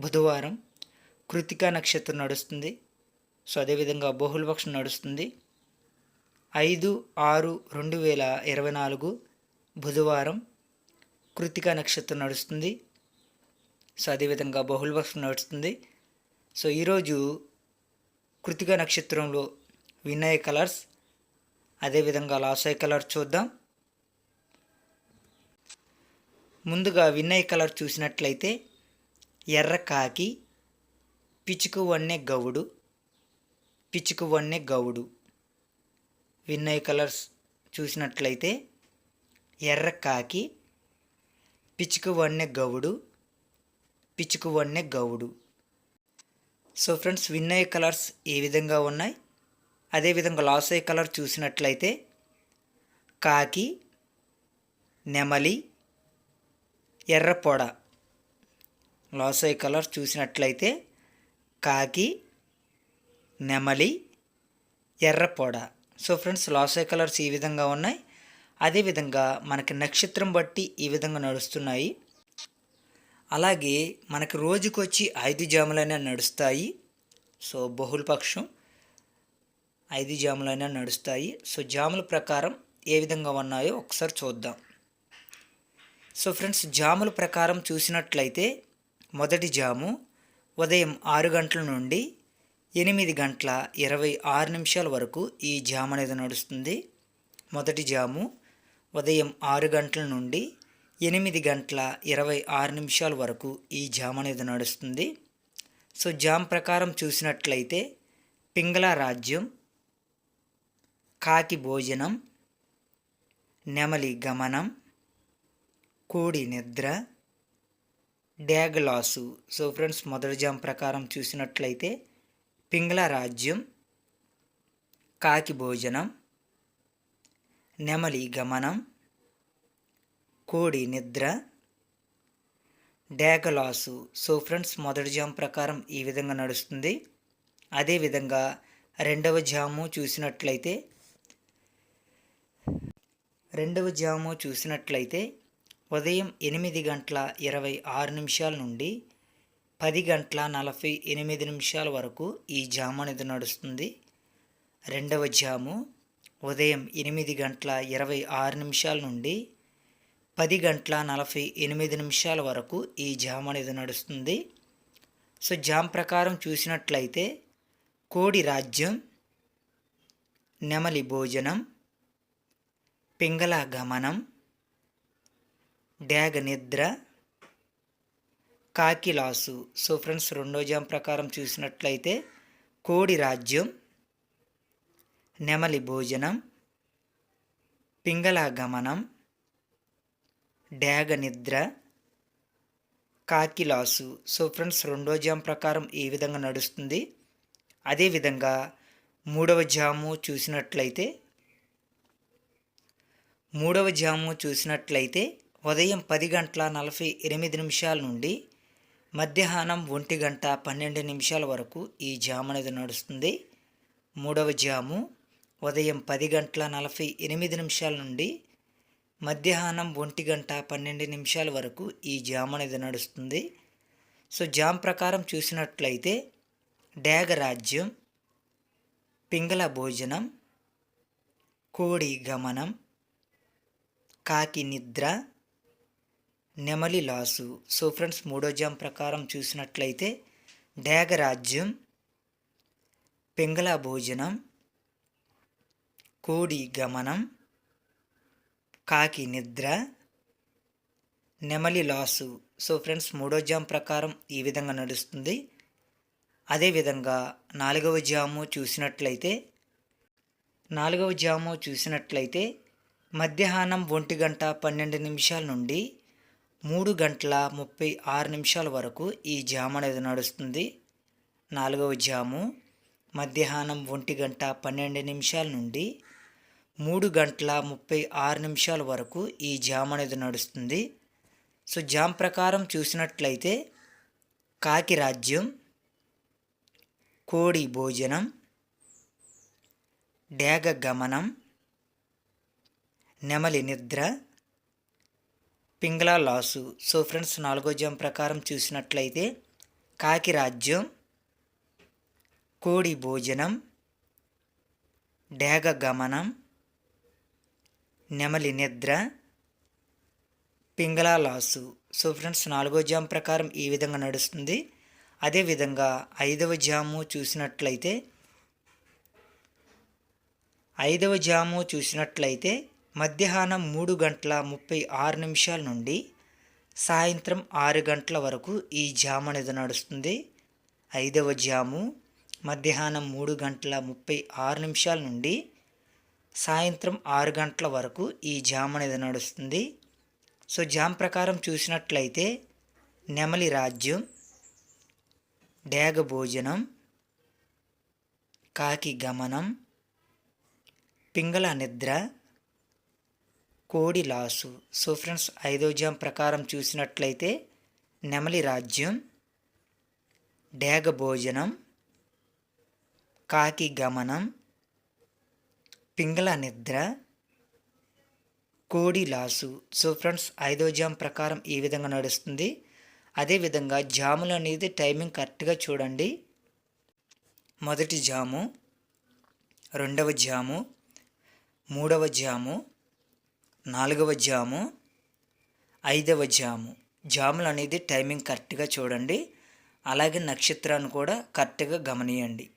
బుధవారం కృతికా నక్షత్రం నడుస్తుంది. సో అదేవిధంగా బహుళపక్షం నడుస్తుంది. ఐదు ఆరు రెండు వేల ఇరవై నాలుగు బుధవారం కృతికా నక్షత్రం నడుస్తుంది. సో అదేవిధంగా బహుళపక్షం నడుస్తుంది. సో ఈరోజు కృతికా నక్షత్రంలో వినయ కలర్స్ అదేవిధంగా లాసాయ్ కలర్ చూద్దాం. ముందుగా వినయ్ కలర్ చూసినట్లయితే ఎర్ర కాకి పిచుకు వన్నె గౌడు పిచుకు వన్నె గౌడు. విన్నయ్ కలర్స్ చూసినట్లయితే ఎర్ర కాకి పిచుకు వన్నె గౌడు పిచుకు వన్నె గౌడు. సో ఫ్రెండ్స్ విన్నయ్ కలర్స్ ఏ విధంగా ఉన్నాయి? అదేవిధంగా అయ్యే కలర్ చూసినట్లయితే కాకి నెమలి ఎర్రపొడ లోసై కలర్ చూసినట్లయితే కాకి నెమలి ఎర్రపొడ సో ఫ్రెండ్స్ లాసై కలర్స్ ఈ విధంగా ఉన్నాయి. అదేవిధంగా మనకి నక్షత్రం బట్టి ఈ విధంగా నడుస్తున్నాయి. అలాగే మనకి రోజుకొచ్చి ఐదు జాములైనా నడుస్తాయి. సో బహుళపక్షం ఐదు జాములైనా నడుస్తాయి. సో జాముల ప్రకారం ఏ విధంగా ఉన్నాయో ఒకసారి చూద్దాం. సో ఫ్రెండ్స్ జాముల ప్రకారం చూసినట్లయితే మొదటి జాము ఉదయం ఆరు గంటల నుండి ఎనిమిది గంటల ఇరవై ఆరు నిమిషాల వరకు ఈ జామ్ అనేది నడుస్తుంది. మొదటి జాము ఉదయం ఆరు గంటల నుండి ఎనిమిది గంటల ఇరవై ఆరు నిమిషాల వరకు ఈ జామ్ అనేది నడుస్తుంది. సో జామ్ ప్రకారం చూసినట్లయితే పింగళ రాజ్యం కాకి భోజనం నెమలి గమనం కోడి నిద్ర డ్యాగ్ లాసు. సో ఫ్రెండ్స్ మొదటి జామ్ ప్రకారం చూసినట్లయితే పింగళ రాజ్యం కాకి భోజనం నెమలి గమనం కోడి నిద్ర డేగలాసు సో ఫ్రెండ్స్ మొదటి జామ్ ప్రకారం ఈ విధంగా నడుస్తుంది. అదేవిధంగా రెండవ జాము చూసినట్లయితే రెండవ జాము చూసినట్లయితే ఉదయం ఎనిమిది గంటల ఇరవై ఆరు నిమిషాల నుండి పది గంటల నలభై ఎనిమిది నిమిషాల వరకు ఈ జాము అనేది నడుస్తుంది. రెండవ జాము ఉదయం ఎనిమిది గంటల ఇరవై ఆరు నిమిషాల నుండి పది గంటల నలభై ఎనిమిది నిమిషాల వరకు ఈ జామ్ అనేది నడుస్తుంది. సో జామ్ ప్రకారం చూసినట్లయితే కోడి రాజ్యం నెమలి భోజనం పింగళ గమనం డ్యాగ నిద్ర కాకిలాసు. సో ఫ్రెండ్స్ రెండో జామ్ ప్రకారం చూసినట్లయితే కోడి రాజ్యం నెమలి భోజనం పింగళ గమనం డ్యాగ నిద్ర కాకిలాసు. సో ఫ్రెండ్స్ రెండో జామ్ ప్రకారం ఏ విధంగా నడుస్తుంది? అదేవిధంగా మూడవ జాము చూసినట్లయితే మూడవ జాము చూసినట్లయితే ఉదయం పది గంటల నలభై ఎనిమిది నిమిషాల నుండి మధ్యాహ్నం ఒంటి గంట పన్నెండు నిమిషాల వరకు ఈ జాము అనేది నడుస్తుంది. మూడవ జాము ఉదయం పది గంటల నలభై ఎనిమిది నిమిషాల నుండి మధ్యాహ్నం ఒంటి గంట పన్నెండు నిమిషాల వరకు ఈ జామ్ అనేది నడుస్తుంది. సో జామ్ ప్రకారం చూసినట్లయితే డ్యాగరాజ్యం పింగళ భోజనం కోడి గమనం కాకి నిద్ర నెమలి లాసు. సో ఫ్రెండ్స్ మూడో జామ్ ప్రకారం చూసినట్లయితే డేగరాజ్యం పింగళ భోజనం కోడి గమనం కాకి నిద్ర నెమలి లాసు. సో ఫ్రెండ్స్ మూడో జామ్ ప్రకారం ఈ విధంగా నడుస్తుంది. అదేవిధంగా నాలుగవ జాము చూసినట్లయితే నాలుగవ జాము చూసినట్లయితే మధ్యాహ్నం ఒంటి గంట పన్నెండు నిమిషాల నుండి మూడు గంటల ముప్పై ఆరు నిమిషాల వరకు ఈ జాము అనేది నడుస్తుంది. నాలుగవ జాము మధ్యాహ్నం ఒంటి గంట పన్నెండు నిమిషాల నుండి మూడు గంటల ముప్పై ఆరు నిమిషాల వరకు ఈ జామ్ అనేది నడుస్తుంది. సో జామ్ ప్రకారం చూసినట్లయితే కాకి రాజ్యం కోడి భోజనం డేగ గమనం నెమలి నిద్ర పింగళ లాసు. సో ఫ్రెండ్స్ నాలుగో జామ్ ప్రకారం చూసినట్లయితే కాకి రాజ్యం కోడి భోజనం డేగ గమనం నెమలి నిద్ర పింగళ లాసు. సో ఫ్రెండ్స్ నాలుగో జామ్ ప్రకారం ఈ విధంగా నడుస్తుంది. అదేవిధంగా ఐదవ జాము చూసినట్లయితే ఐదవ జాము చూసినట్లయితే మధ్యాహ్నం మూడు గంటల ముప్పై ఆరు నిమిషాల నుండి సాయంత్రం ఆరు గంటల వరకు ఈ జామ్ అనేది నడుస్తుంది. ఐదవ జాము మధ్యాహ్నం మూడు గంటల ముప్పై ఆరు నిమిషాల నుండి సాయంత్రం ఆరు గంటల వరకు ఈ జామ్ అనేది నడుస్తుంది. సో జామ్ ప్రకారం చూసినట్లయితే నెమలి రాజ్యం డేగ భోజనం కాకి గమనం పింగళ నిద్ర కోడి లాసు. సో ఫ్రెండ్స్ ఐదో జామ్ ప్రకారం చూసినట్లయితే నెమలి రాజ్యం డేగ భోజనం కాకి గమనం పింగళ నిద్ర కోడి లాసు. సో ఫ్రెండ్స్ ఐదో జామ్ ప్రకారం ఈ విధంగా నడుస్తుంది. అదేవిధంగా జాములు అనేది టైమింగ్ కరెక్ట్గా చూడండి. మొదటి జాము రెండవ జాము మూడవ జాము నాలుగవ జాము ఐదవ జాము. జాములు అనేది టైమింగ్ కరెక్ట్గా చూడండి. అలాగే నక్షత్రాన్ని కూడా కరెక్ట్గా గమనియండి.